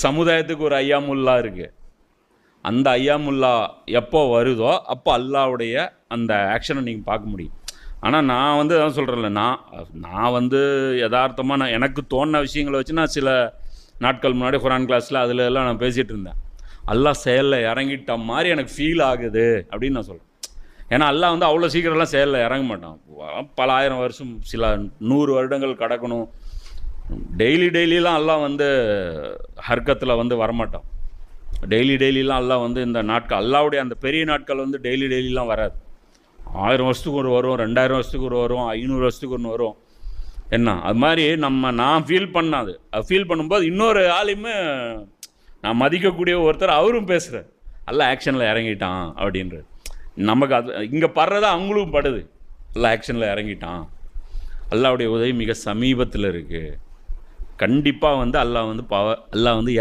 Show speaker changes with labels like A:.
A: சமுதாயத்துக்கு ஒரு ஐயாமுல்லா இருக்குது அந்த ஐயாமுல்லா எப்போ வருதோ அப்போ அல்லாவுடைய அந்த ஆக்ஷனை நீங்கள் பார்க்க முடியும். ஆனால் நான் வந்து அதான் சொல்கிறேன்ல நான் நான் வந்து யதார்த்தமாக நான் எனக்கு தோணின விஷயங்களை வச்சு நான் சில நாட்கள் முன்னாடி குரான் கிளாஸில் அதில் எல்லாம் நான் பேசிகிட்டு இருந்தேன். அல்லாஹ் செயலில் இறங்கிட்ட மாதிரி எனக்கு ஃபீல் ஆகுது அப்படின்னு நான் சொல்கிறேன் ஏன்னா அல்லாஹ் வந்து அவ்வளோ சீக்கிரம்லாம் செயலில் இறங்க மாட்டான். பல ஆயிரம் வருஷம் சில நூறு வருடங்கள் கடக்கணும். டெய்லி டெய்லிலாம் எல்லாம் வந்து ஹர்க்கத்தில் வந்து வரமாட்டோம். டெய்லி டெய்லிலாம் எல்லாம் வந்து இந்த நாட்கள் அல்லாவுடைய அந்த பெரிய நாட்கள் வந்து டெய்லி டெய்லிலாம் வராது. ஆயிரம் வருஷத்துக்கு ஒரு வரும் ரெண்டாயிரம் வருஷத்துக்கு ஒரு வரும் ஐநூறு வருஷத்துக்கு ஒன்று வரும். என்ன? அது மாதிரி நம்ம நான் ஃபீல் பண்ணாது அது. ஃபீல் பண்ணும்போது இன்னொரு ஆளுமே நான் மதிக்கக்கூடிய ஒருத்தர் அவரும் பேசுகிறார் எல்லாம் ஆக்ஷனில் இறங்கிட்டான் அப்படின்றது நமக்கு அது இங்கே படுறதா அவங்களும் படுது. எல்லாம் ஆக்ஷனில் இறங்கிட்டான். அல்லாவுடைய உதவி மிக சமீபத்தில் இருக்குது கண்டிப்பாக வந்து அல்லாஹ் வந்து பவ அல்லாஹ் வந்து